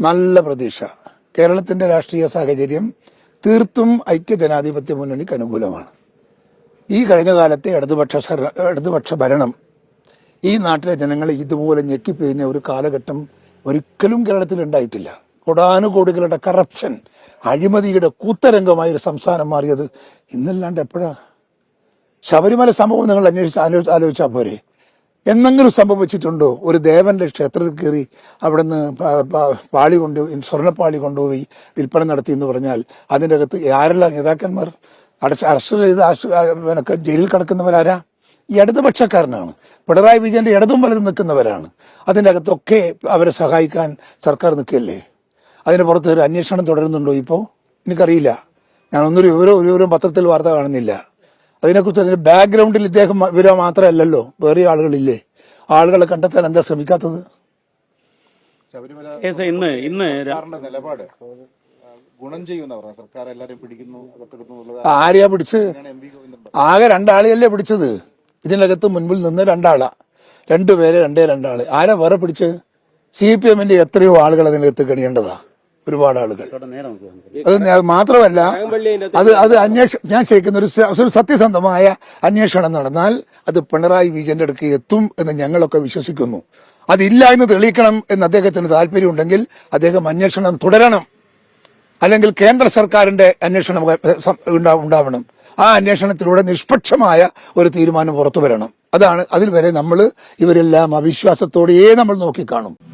നല്ല പ്രതീക്ഷ. കേരളത്തിന്റെ രാഷ്ട്രീയ സാഹചര്യം തീർത്തും ഐക്യ ജനാധിപത്യ മുന്നണിക്ക് അനുകൂലമാണ്. ഈ കഴിഞ്ഞ കാലത്തെ ഇടതുപക്ഷ ഇടതുപക്ഷ ഭരണം ഈ നാട്ടിലെ ജനങ്ങളെ ഇതുപോലെ ഞെക്കിപ്പിഴിഞ്ഞ ഒരു കാലഘട്ടം ഒരിക്കലും കേരളത്തിൽ ഉണ്ടായിട്ടില്ല. കൊടാനുകോടികളുടെ കറപ്ഷൻ അഴിമതിയുടെ കൂത്തരംഗമായ ഒരു സംസ്ഥാനം മാറിയത് ഇന്നല്ലാണ്ട് എപ്പോഴാ? ശബരിമല സംഭവം നിങ്ങൾ അന്വേഷിച്ച് ആലോ- ആലോചിച്ചാൽ പോരെ? എന്നെങ്കിലും സംഭവിച്ചിട്ടുണ്ടോ? ഒരു ദേവന്റെ ക്ഷേത്രത്തിൽ കയറി അവിടുന്ന് പാളി കൊണ്ട് സ്വർണപ്പാളി കൊണ്ടുപോയി വിൽപ്പന നടത്തി എന്ന് പറഞ്ഞാൽ അതിന്റെ അകത്ത് ആരെല്ലാം നേതാക്കന്മാർ? അടച്ച് അറസ്റ്റ് ചെയ്ത് ജയിലിൽ കിടക്കുന്നവരാരാ? ഈ ഇടതുപക്ഷക്കാരനാണ്. പിണറായി വിജയന്റെ ഇടതും വലതും നിൽക്കുന്നവരാണ്. അതിന്റെ അകത്തൊക്കെ അവരെ സഹായിക്കാൻ സർക്കാർ നിൽക്കുകയല്ലേ? അതിന് പുറത്ത് ഒരു അന്വേഷണം തുടരുന്നുണ്ടോ ഇപ്പോൾ? എനിക്കറിയില്ല. ഞാനൊന്നൊരു വിവരം ഒരു വിവരം പത്രത്തിൽ വാർത്ത കാണുന്നില്ല. അതിനെക്കുറിച്ച് അതിന്റെ ബാക്ക്ഗ്രൗണ്ടിൽ ഇദ്ദേഹം വിവരം മാത്രമല്ലല്ലോ വേറെ ആളുകളില്ലേ? ആളുകളെ കണ്ടെത്താൻ എന്താ ശ്രമിക്കാത്തത്? ഇന്ന് ഇന്ന് നിലപാട് ഗുണം ചെയ്യുന്ന സർക്കാർ പിടിക്കുന്നു ആരെയാ പിടിച്ച്. ആകെ രണ്ടാളെയല്ലേ പിടിച്ചത്? ഇതിനകത്ത് മുൻപിൽ നിന്ന് രണ്ടാളാ. രണ്ടുപേരെ രണ്ടേ രണ്ടാൾ. ആരാ വേറെ പിടിച്ച്? സി പി എമ്മിന്റെ എത്രയോ ആളുകൾ അതിനകത്ത് കഴിയേണ്ടതാ ഒരുപാട് ആളുകൾ. അത് മാത്രമല്ല അത് അത് അന്വേഷണം ഞാൻ ശരിക്കുന്ന ഒരു സത്യസന്ധമായ അന്വേഷണം നടന്നാൽ അത് പിണറായി വിജയന്റെ അടുക്ക് എത്തും എന്ന് ഞങ്ങളൊക്കെ വിശ്വസിക്കുന്നു. അതില്ല എന്ന് തെളിയിക്കണം എന്ന് അദ്ദേഹത്തിന് താല്പര്യമുണ്ടെങ്കിൽ അദ്ദേഹം അന്വേഷണം തുടരണം. അല്ലെങ്കിൽ കേന്ദ്ര സർക്കാരിന്റെ അന്വേഷണം ഉണ്ടാവണം. ആ അന്വേഷണത്തിലൂടെ നിഷ്പക്ഷമായ ഒരു തീരുമാനം പുറത്തു വരണം. അതാണ് അതിൽ വരെ നമ്മൾ ഇവരെല്ലാം അവിശ്വാസത്തോടെയേ നമ്മൾ നോക്കിക്കാണും.